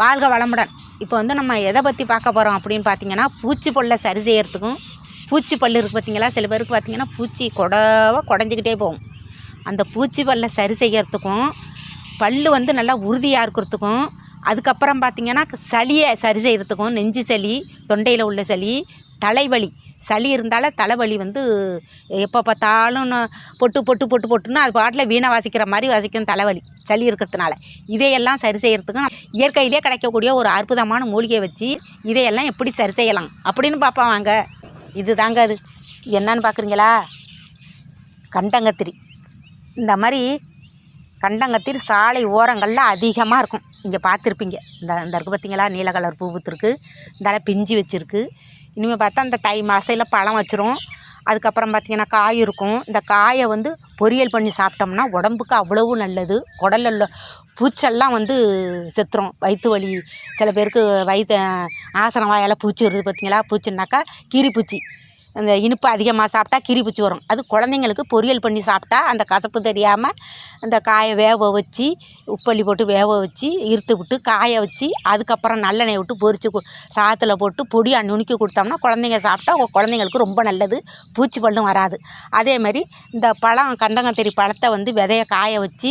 வாழ்க வளமுடன். இப்போ வந்து நம்ம எதை பற்றி பார்க்க போகிறோம் அப்படின்னு பார்த்தீங்கன்னா பூச்சி பல்ல சரி செய்கிறதுக்கும் பூச்சி பல்லு இருக்குது பார்த்தீங்களா சில பேருக்கு பார்த்தீங்கன்னா பூச்சி கொடவா குடஞ்சிக்கிட்டே போகும். அந்த பூச்சி பல்லை சரி செய்கிறதுக்கும் பல் வந்து நல்லா உறுதியாக இருக்கிறதுக்கும் அதுக்கப்புறம் பார்த்திங்கன்னா சளியை சரி செய்கிறதுக்கும் நெஞ்சு சளி தொண்டையில் உள்ள சளி தலைவலி. சளி இருந்தாலே தலைவலி வந்து எப்போ பார்த்தாலும் பொட்டு பொட்டு பொட்டு பொட்டுன்னு அது பாட்டில் வீணை வாசிக்கிற மாதிரி வாசிக்கும் தலைவலி சளி இருக்கிறதுனால. இதையெல்லாம் சரி செய்கிறதுக்கும் இயற்கையிலே கிடைக்கக்கூடிய ஒரு அற்புதமான மூலிகையை வச்சு இதையெல்லாம் எப்படி சரி செய்யலாம் அப்படின்னு பார்ப்போம் வாங்க. இது தாங்க அது. என்னன்னு பார்க்குறீங்களா? கண்டங்கத்திரி. இந்த மாதிரி கண்டங்கத்திரி சாலை ஓரங்களில் அதிகமாக இருக்கும். இங்கே பார்த்துருப்பீங்க இந்த இந்த இருக்குது பார்த்தீங்களா நீல கலர் பூ பூத்துருக்கு. இந்த பிஞ்சு வச்சுருக்கு. இனிமேல் பார்த்தா இந்த தை மாசையில் பழம் வச்சிரும். அதுக்கப்புறம் பார்த்திங்கன்னா காய் இருக்கும். இந்த காயை வந்து பொரியல் பண்ணி சாப்பிட்டோம்னா உடம்புக்கு அவ்வளவு நல்லது. உடலில் உள்ள பூச்செல்லாம் வந்து செத்துரும். வயிற்று வலி சில பேருக்கு வயிற்று ஆசனம் வாயால் பூச்சி வருது பார்த்தீங்களா பூச்சின்னாக்கா கீரிப்பூச்சி. அந்த இனிப்பு அதிகமாக சாப்பிட்டா கிரிபிச்சு வரும். அது குழந்தைங்களுக்கு பொரியல் பண்ணி சாப்பிட்டா அந்த கசப்பு தெரியாமல் அந்த காயை வேக வச்சு உப்பள்ளி போட்டு வேக வச்சு இருத்து விட்டு காய வச்சு அதுக்கப்புறம் நல்லெண்ணெய் விட்டு பொரிச்சு சாத்தில் போட்டு பொடியாக நுணுக்கி கொடுத்தோம்னா குழந்தைங்க சாப்பிட்டா குழந்தைங்களுக்கு ரொம்ப நல்லது. பூச்சி பல்லும் வராது. அதே மாதிரி இந்த பழம் கந்தங்கத்திரி பழத்தை வந்து விதைய காய வச்சு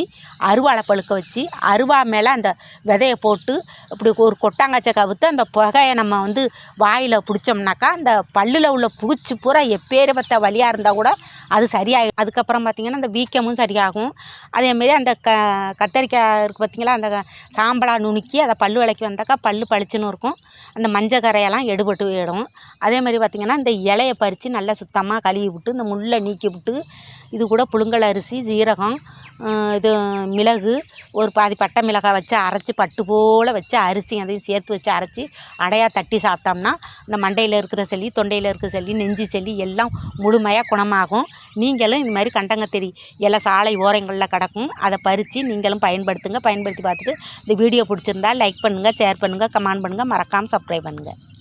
அருவாளை பழுக்க வச்சு அருவா மேலே அந்த விதைய போட்டு இப்படி ஒரு கொட்டாங்கச்சை கவுத்து அந்த புகையை நம்ம வந்து வாயில் பிடிச்சோம்னாக்கா அந்த பல்லில் உள்ள பூச்சி பூரா எப்பேற்பட்ட வழியாக இருந்தால் கூட அது சரியாயிடும் அதுக்கப்புறம் பார்த்திங்கன்னா அந்த வீக்கமும் சரியாகும். அதேமாரி அந்த க கத்தரிக்காய் இருக்குது பார்த்தீங்களா அந்த சாம்பலாக நுணுக்கி அதை பல்லு விளக்கி வந்தாக்கா பல் பளிச்சுன்னு இருக்கும். அந்த மஞ்சள் கரையெல்லாம் எடுபட்டு போயிடும். அதேமாதிரி பார்த்திங்கன்னா இந்த இலையை பறித்து நல்லா சுத்தமாக கழுவி விட்டு இந்த முள்ளை நீக்கி விட்டு இது கூட புழுங்கல் அரிசி சீரகம் இது மிளகு ஒரு பாதி பட்டை மிளகாய் வச்சு அரைச்சி பட்டு போல் வச்சு அரிசி அதையும் சேர்த்து வச்சு அரைச்சி அடையாக தட்டி சாப்பிட்டோம்னா இந்த மண்டையில் இருக்கிற சளி தொண்டையில் இருக்கிற சளி நெஞ்சு சளி எல்லாம் முழுமையாக குணமாகும். நீங்களும் இந்த மாதிரி கண்டங்கத்தெரி எல்லாம் சாலை ஓரங்களில் கிடக்கும். அதை பறித்து நீங்களும் பயன்படுத்துங்க. பயன்படுத்தி பார்த்துட்டு இந்த வீடியோ பிடிச்சிருந்தா லைக் பண்ணுங்கள் ஷேர் பண்ணுங்கள் கமெண்ட் பண்ணுங்கள் மறக்காமல் சப்ஸ்கிரைப் பண்ணுங்கள்